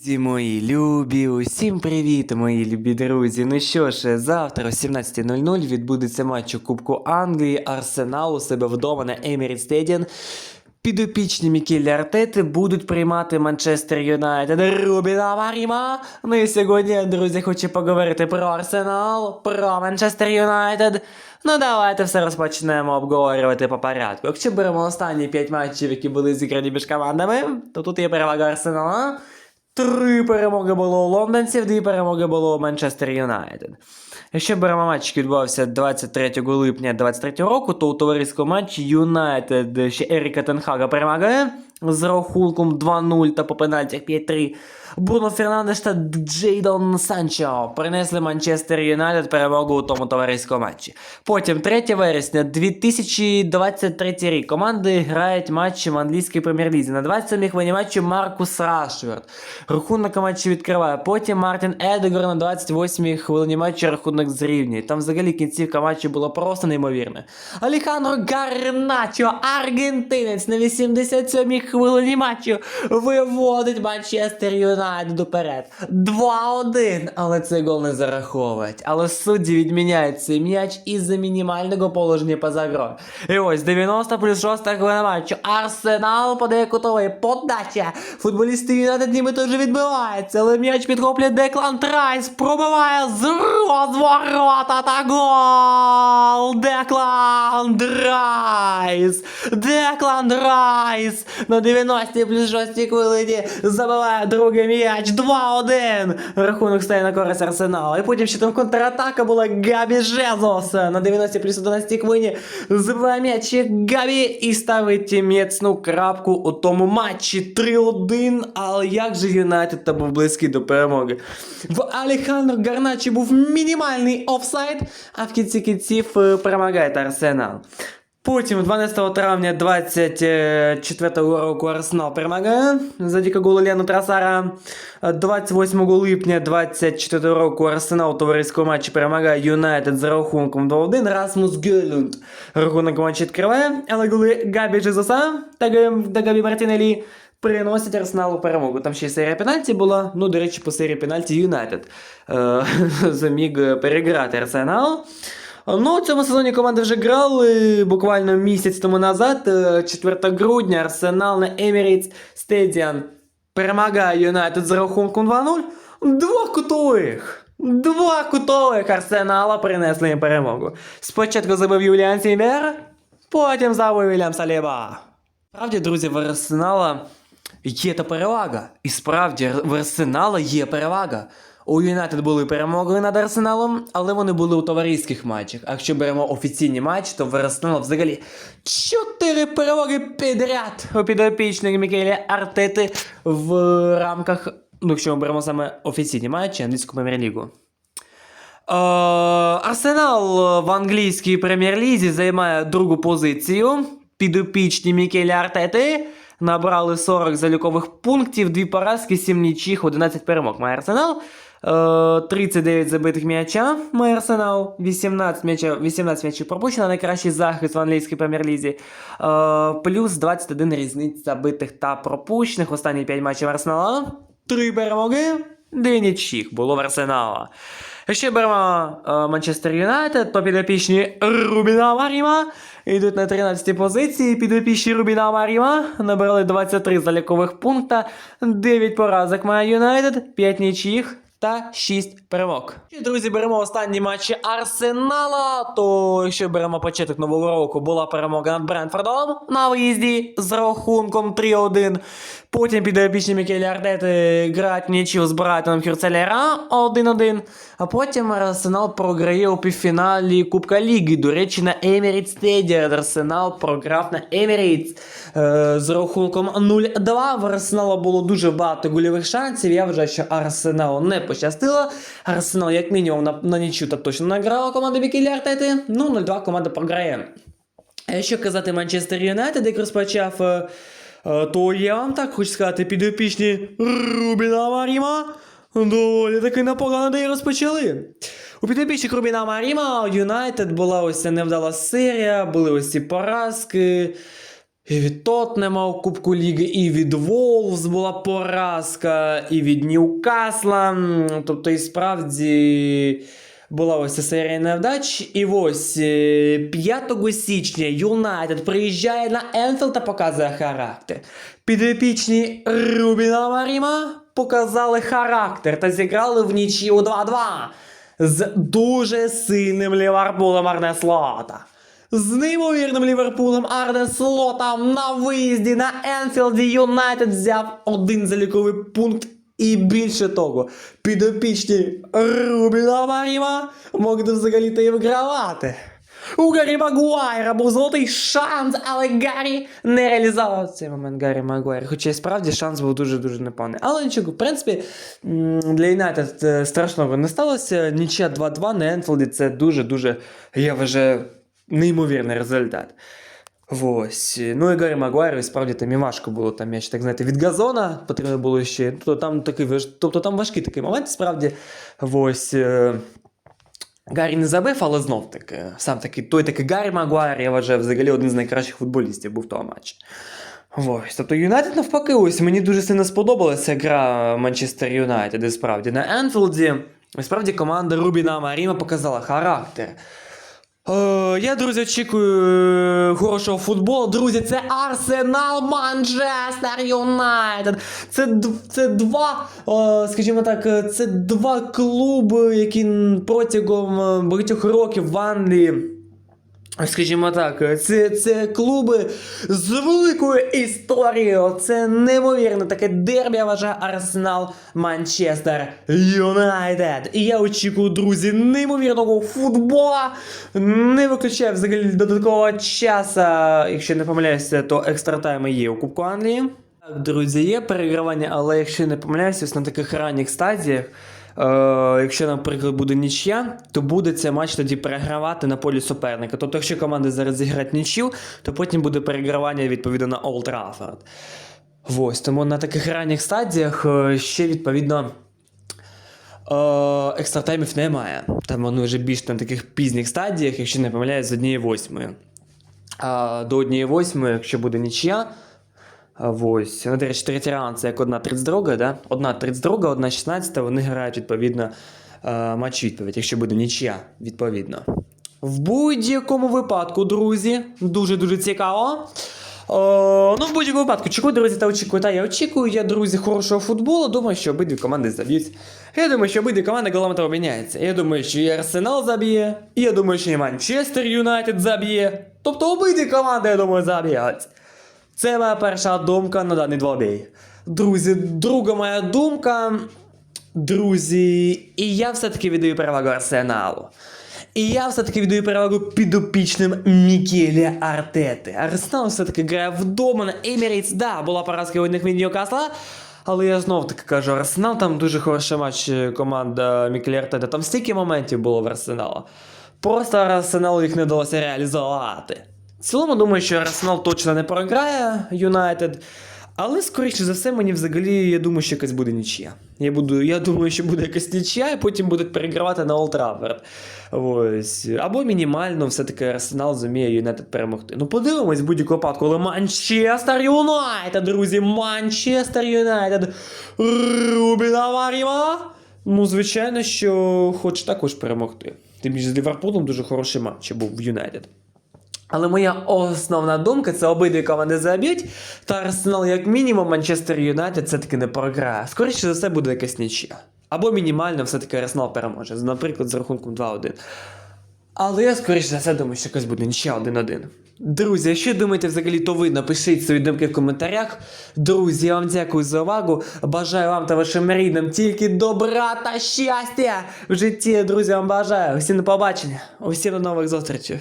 Друзі мої любі, усім привіт, мої любі друзі. Ну що ж, завтра о 17.00 відбудеться матч у Кубку Англії Арсенал у себе вдома на Emirates Stadium. Підопічні Мікелі Артети будуть приймати Манчестер Юнайтед Рубіна Маріма. Ну і сьогодні, друзі, хочу поговорити про Арсенал, про Манчестер Юнайтед. Ну давайте все розпочнемо обговорювати по порядку. Якщо беремо останні 5 матчів, які були зіграні між командами, то тут є перевага Арсенала. Три перемоги було у лондонців, дві перемоги було у Манчестер Юнайтед. Якщо беремо матч, який відбувався 23 липня 2023 року, то у товариському матчі Юнайтед ще Еріка Тенхага перемагає з рахунком 2-0 та по пенальтях 5-3. Бруно Фернандеш та Джейдон Санчо принесли Манчестер Юнайтед перемогу у тому товариському матчі. Потім 3 вересня 2023 рік команди грають матчі в англійській прем'єр-лізі. На 27-й хвилині матчу Маркус Рашфорд. Рахунок матчу відкриває. Потім Мартін Едегор на 28-й хвилині матчу рахунок зрівнює. Там взагалі кінцівка матчу була просто неймовірна. Алехандро Гарначо, аргентинець на 87-й хвилині матчу виводить Манчестер Юнайтед уперед. 2-1. Але цей гол не зараховують. Але судді відміняють цей м'яч із-за мінімального положення поза грою. І ось 90 плюс 6 хвилина матчу. Арсенал подає кутовий. Подача. Футболісти Юнайтед нібито вже відбиваються, але м'яч підхоплює Деклан Трайс. Пробиває з розворота та гол. Деклан Райс. Деклан Райс на 90 плюс 6 хвилині забиває другий м'яч. 2-1. Рахунок стає на користь Арсеналу. І потім ще там контратака була Габі Жезос на 90 плюс 11 хвилині. Забиває м'яч Габі і ставить міцну крапку у тому матчі 3-1. Але як же Юнайтед та був близький до перемоги? В Алехандро Гарначі був мінімальний офсайд, а в кінці кінців е, перемагає Арсенал. Потім 12 травня 24 року Арсенал перемагає завдяки голу Лену Трасара. 28 липня 24 року Арсенал у товариському матчі перемагає Юнайтед за рахунком 2-1. Расмус Гелюнд рахунок матчі відкриває, але голи Габі Джезоса та Габі Мартінелі приносять Арсеналу перемогу. Там ще й серія пенальті була. Ну, до речі, по серії пенальті Юнайтед е, зміг переграти Арсенал. Ну, у цьому сезоні команди вже грали буквально місяць тому назад, е, 4 грудня, Арсенал на Emirates Stadium перемагає Юнайтед з рахунком 2-0. Два кутових! Два кутових Арсенала принесли їм перемогу. Спочатку забив Юліан Сімер, потім забив Вільям Саліба. Справді, друзі, в Арсенала є та перевага. І справді, в Арсенала є перевага. У Юнайтед були перемоги над Арсеналом, але вони були у товариських матчах. А якщо беремо офіційні матчі, то в Арсенала взагалі чотири перемоги підряд у підопічних Мікелі Артети в рамках, ну якщо ми беремо саме офіційні матчі англійську прем'єр-лігу. Е, Арсенал в англійській прем'єр-лізі займає другу позицію. Підопічні Мікелі Артети набрали 40 залікових пунктів, 2 поразки, 7 нічих, 11 перемог. Має Арсенал. Е, 39 забитих м'яча має Арсенал, 18 м'яча, 18 м'ячів пропущено, найкращий захист в англійській прем'єр-лізі. Е, плюс 21 різниць забитих та пропущених. Останні 5 матчів Арсенала. 3 перемоги, 2 нічих було в Арсенала. Ще беремо е, Манчестер Юнайтед, то підопічні Рубіна Маріма йдуть на 13 позиції. Підопічні Рубіна Маріма набрали 23 залікових пункта, 9 поразок має Юнайтед, 5 нічиїх та 6 перемог. Друзі, беремо останні матчі Арсенала. То якщо беремо початок нового року, була перемога над Брентфордом на виїзді з рахунком 3-1. Потім підопічні Мікелі Артети грають нічию з Брайтоном Хюрцелера 1-1. А потім Арсенал програє у півфіналі Кубка Ліги. До речі, на Emirates Stadium Арсенал програв на Emirates е, з рахунком 0-2. В Арсенала було дуже багато гольових шансів. Я вважаю, що Арсеналу не пощастило. Арсенал, як мінімум, на, на нічю та точно награла команда Мікелі Артети. Ну, 0-2 команда програє. А якщо казати Манчестер Юнайтед, як розпочав, е, е, то я вам так хочу сказати, підопічні Рубіна Маріма доволі таки непогано і розпочали. У підопічних Рубіна Маріма Юнайтед була ось ця невдала серія, були ось ці поразки. І від Тотнема у Кубку Ліги, і від Волфс була поразка, і від Ньюкасла. Тобто, і справді була ось ця серія невдач. І ось е, 5 січня Юнайтед приїжджає на Енфілд та показує характер. Підопічні Рубіна Маріма показали характер та зіграли в нічию 2-2 з дуже сильним Ліверпулем Арне Слота. З неймовірним Ліверпулем Арне Слота на виїзді на Енфілді Юнайтед взяв один заліковий пункт. І більше того, підопічні Рубіна Маріма могли взагалі та й вигравати. У Гаррі Магуайра був золотий шанс, але Гаррі не реалізував цей момент Гаррі Магуайр. Хоча і справді шанс був дуже-дуже непоганий. Але нічого, в принципі, для Юнайтед е, страшного не сталося. Нічия 2-2 на Енфілді це дуже-дуже, я вважаю, неймовірний результат. Ось. Ну і Гаррі Магуайру, справді там і важко було там м'яч, так знаєте, від газона потрібно було ще. Тобто там такий тобто там важкий такий момент, справді. Ось. е, Гаррі не забив, але знов таки, сам такий, той такий Гаррі Магуайр, я вважаю, взагалі один з найкращих футболістів був того матчі. Ось, тобто Юнайтед навпаки, ось мені дуже сильно сподобалася гра Манчестер Юнайтед, і справді на Енфілді. Справді команда Рубіна Маріма показала характер. Е, я, друзі, очікую е, хорошого футболу. Друзі, це Арсенал Манчестер Юнайтед. Це, це два, е, скажімо так, це два клуби, які протягом багатьох років в Англії. Скажімо так, це, це клуби з великою історією. Це неймовірно таке дербі, я вважаю, Арсенал Манчестер Юнайтед. І я очікую, друзі, неймовірного футбола. Не виключаю взагалі додаткового часу, якщо не помиляюся, то екстра тайми є у Кубку Англії. Так, друзі, є перегравання, але якщо не помиляюся, на таких ранніх стадіях. Е, якщо, наприклад, буде нічия, то буде цей матч тоді перегравати на полі суперника. Тобто, якщо команди зараз зіграють нічю, то потім буде перегравання відповідно на Олд Траффорд. Ось, тому на таких ранніх стадіях е, ще відповідно. Е, екстратаймів немає. Там вони вже більш на таких пізніх стадіях, якщо не помиляюсь, з однієї восьмої. А до однієї восьмої, якщо буде нічия, Ось, ну, до речі, третій раунд це як одна 32, да? Одна 32, одна 16, вони грають відповідно матч відповідь, якщо буде нічия, відповідно. В будь-якому випадку, друзі, дуже-дуже цікаво. О, ну, в будь-якому випадку, чекаю, друзі, та очікую. Та я очікую, я, друзі, хорошого футболу. Думаю, що обидві команди заб'ють. Я думаю, що обидві команди голами обміняються. Я думаю, що і Арсенал заб'є, я думаю, що і Манчестер Юнайтед заб'є. Тобто обидві команди, я думаю, заб'ють. Це моя перша думка на даний двобій. Друзі, друга моя думка. Друзі, і я все-таки віддаю перевагу Арсеналу. І я все-таки віддаю перевагу підопічним Мікелі Артети. Арсенал все-таки грає вдома на Емірейтс. Да, була поразка у них від Ньюкасла. Але я знов таки кажу, Арсенал там дуже хороший матч е, команда Мікелі Артети. Там стільки моментів було в Арсенала. Просто Арсеналу їх не вдалося реалізувати. В цілому думаю, що Арсенал точно не програє Юнайтед. Але, скоріше за все, мені взагалі, я думаю, що якась буде нічия. Я, буду, я думаю, що буде якась нічия, і потім будуть перегравати на Олд Траффорд. Ось. Або мінімально все-таки Арсенал зуміє Юнайтед перемогти. Ну, подивимось в будь-якому випадку, але Манчестер Юнайтед, друзі, Манчестер Юнайтед. Рубіна Маріма. Ну, звичайно, що хоче також перемогти. Тим більше з Ліверпулем дуже хороший матч був в Юнайтед. Але моя основна думка це обидві команди заб'ють, та Арсенал, як мінімум, Манчестер Юнайтед все-таки не програє. Скоріше за все буде якась нічия. Або мінімально все-таки Арсенал переможе, наприклад, з рахунком 2-1. Але я скоріше за все думаю, що якась буде нічия 1-1. Друзі, якщо думаєте взагалі, то ви напишіть свої думки в коментарях. Друзі, я вам дякую за увагу. Бажаю вам та вашим рідним тільки добра та щастя в житті. Друзі, вам бажаю. Усім до побачення. Усім до нових зустрічей.